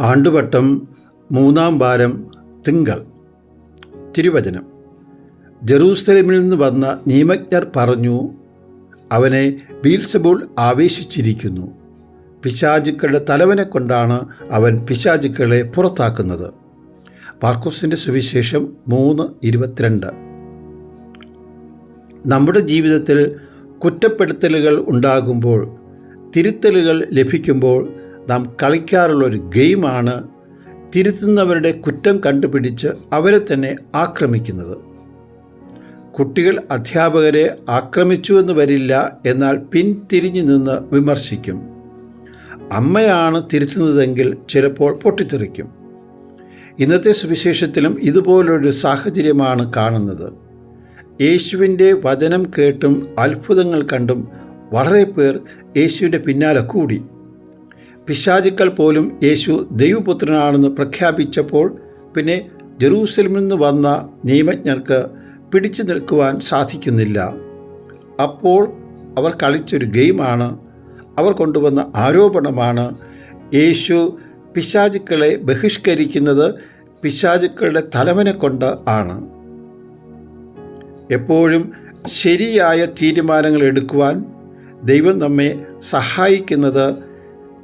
ആണ്ടുവട്ടം മൂന്നാം വാരം തിങ്കൾ. തിരുവചനം. ജെറൂസലമിൽ നിന്ന് വന്ന നിയമജ്ഞർ പറഞ്ഞു അവനെ ബീൽസബോൾ ആവേശിച്ചിരിക്കുന്നു. പിശാചുക്കളുടെ തലവനെ കൊണ്ടാണ് അവൻ പിശാചുക്കളെ പുറത്താക്കുന്നത്. മാർക്കോസിന്റെ സുവിശേഷം മൂന്ന് ഇരുപത്തിരണ്ട്. നമ്മുടെ ജീവിതത്തിൽ കുറ്റപ്പെടുത്തലുകൾ ഉണ്ടാകുമ്പോൾ തിരുത്തലുകൾ ലഭിക്കുമ്പോൾ നാം കളിക്കാറുള്ള ഒരു ഗെയിമാണ് തിരുത്തുന്നവരുടെ കുറ്റം കണ്ടുപിടിച്ച് അവരെ തന്നെ ആക്രമിക്കുന്നത്. കുട്ടികൾ അധ്യാപകരെ ആക്രമിച്ചു എന്ന് വരില്ല എന്നാൽ പിൻതിരിഞ്ഞു നിന്ന് വിമർശിക്കും. അമ്മയാണ് തിരുത്തുന്നതെങ്കിൽ ചിലപ്പോൾ പൊട്ടിത്തെറിക്കും. ഇന്നത്തെ സുവിശേഷത്തിലും ഇതുപോലൊരു സാഹചര്യമാണ് കാണുന്നത്. യേശുവിന്റെ വചനം കേട്ടും അത്ഭുതങ്ങൾ കണ്ടും വളരെ പേർ യേശുവിന്റെ പിന്നാലെ കൂടി. പിശാചുക്കൾ പോലും യേശു ദൈവപുത്രനാണെന്ന് പ്രഖ്യാപിച്ചപ്പോൾ പിന്നെ ജെറൂസലമിൽ നിന്ന് വന്ന നിയമജ്ഞർക്ക് പിടിച്ചു നിൽക്കുവാൻ സാധിക്കുന്നില്ല. അപ്പോൾ അവർ കളിച്ചൊരു ഗെയിമാണ് അവർ കൊണ്ടുവന്ന ആരോപണമാണ് യേശു പിശാചുക്കളെ ബഹിഷ്കരിക്കുന്നത് പിശാചുക്കളുടെ തലവനെ കൊണ്ട് ആണ്. എപ്പോഴും ശരിയായ തീരുമാനങ്ങൾ എടുക്കുവാൻ ദൈവം നമ്മെ സഹായിക്കുന്നത്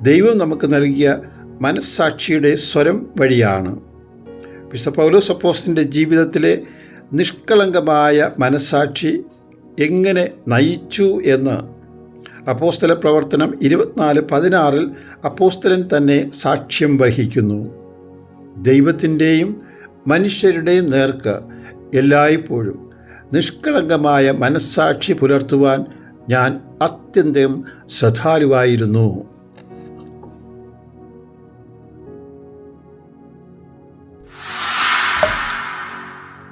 ദൈവം നമുക്ക് നൽകിയ മനസ്സാക്ഷിയുടെ സ്വരം വഴിയാണ്. വിശ പൗലോസ് ജീവിതത്തിലെ നിഷ്കളങ്കമായ മനസ്സാക്ഷി എങ്ങനെ നയിച്ചു എന്ന് അപ്പോസ്തല പ്രവർത്തനം ഇരുപത്തിനാല് പതിനാറിൽ അപ്പോസ്തലൻ തന്നെ സാക്ഷ്യം വഹിക്കുന്നു. ദൈവത്തിന്റെയും മനുഷ്യരുടെയും നേർക്ക് എല്ലായ്പ്പോഴും നിഷ്കളങ്കമായ മനസ്സാക്ഷി പുലർത്തുവാൻ ഞാൻ അത്യന്തം ശ്രദ്ധാലുവായിരുന്നു.